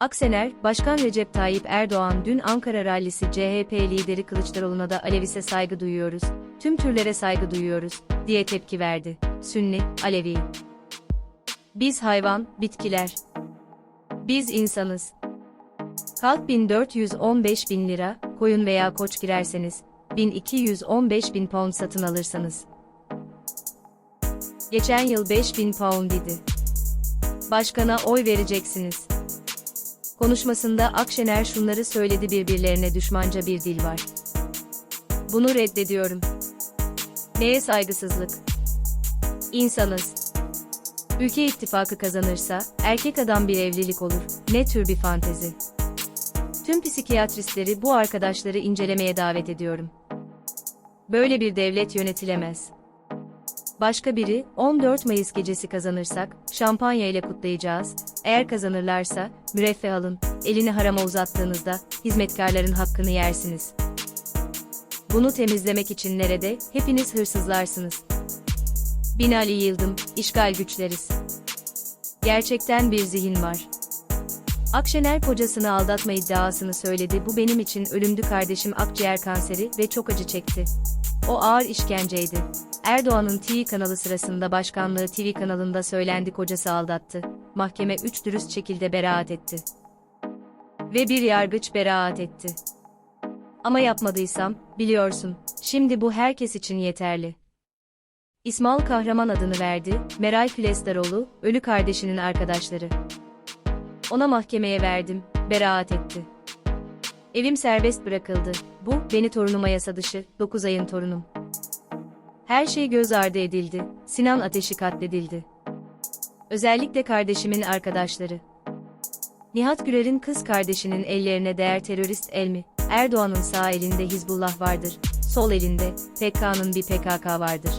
Aksener, Başkan Recep Tayyip Erdoğan dün Ankara Rallisi CHP lideri Kılıçdaroğlu'na da Alevis'e saygı duyuyoruz, tüm türlere saygı duyuyoruz, diye tepki verdi. Sünni, Alevi. Biz hayvan, bitkiler. Biz insanız. Kalk 1415 bin lira, koyun veya koç girerseniz, 1215 bin pound satın alırsanız. Geçen yıl 5000 pound idi. Başkana oy vereceksiniz. Konuşmasında Akşener şunları söyledi birbirlerine düşmanca bir dil var. Bunu reddediyorum. Neye saygısızlık? İnsanız. Ülke ittifakı kazanırsa, erkek adam bir evlilik olur, ne tür bir fantezi. Tüm psikiyatristleri bu arkadaşları incelemeye davet ediyorum. Böyle bir devlet yönetilemez. Başka biri, 14 Mayıs gecesi kazanırsak, şampanya ile kutlayacağız, eğer kazanırlarsa, müreffeh alın, elini harama uzattığınızda, hizmetkarların hakkını yersiniz. Bunu temizlemek için nerede, hepiniz hırsızlarsınız. Binali Yıldım, işgal güçleriz. Gerçekten bir zihin var. Akşener kocasını aldatma iddiasını söyledi. Bu benim için ölümdü kardeşim akciğer kanseri ve çok acı çekti. O ağır işkenceydi. Erdoğan'ın TV kanalı sırasında başkanlığı TV kanalında söylendi kocası aldattı. Mahkeme üç dürüst şekilde beraat etti. Ve bir yargıç beraat etti. Ama yapmadıysam, biliyorsun, şimdi bu herkes için yeterli. İsmail Kahraman adını verdi, Meral Filestaroğlu, ölü kardeşinin arkadaşları. Ona mahkemeye verdim, beraat etti. Evim serbest bırakıldı. Bu, beni torunuma yasa dışı, 9 ayın torunum. Her şey göz ardı edildi, Sinan Ateşi katledildi. Özellikle kardeşimin arkadaşları. Nihat Gürer'in kız kardeşinin ellerine değer terörist el mi? Erdoğan'ın sağ elinde Hizbullah vardır, sol elinde PKK'nın bir PKK vardır.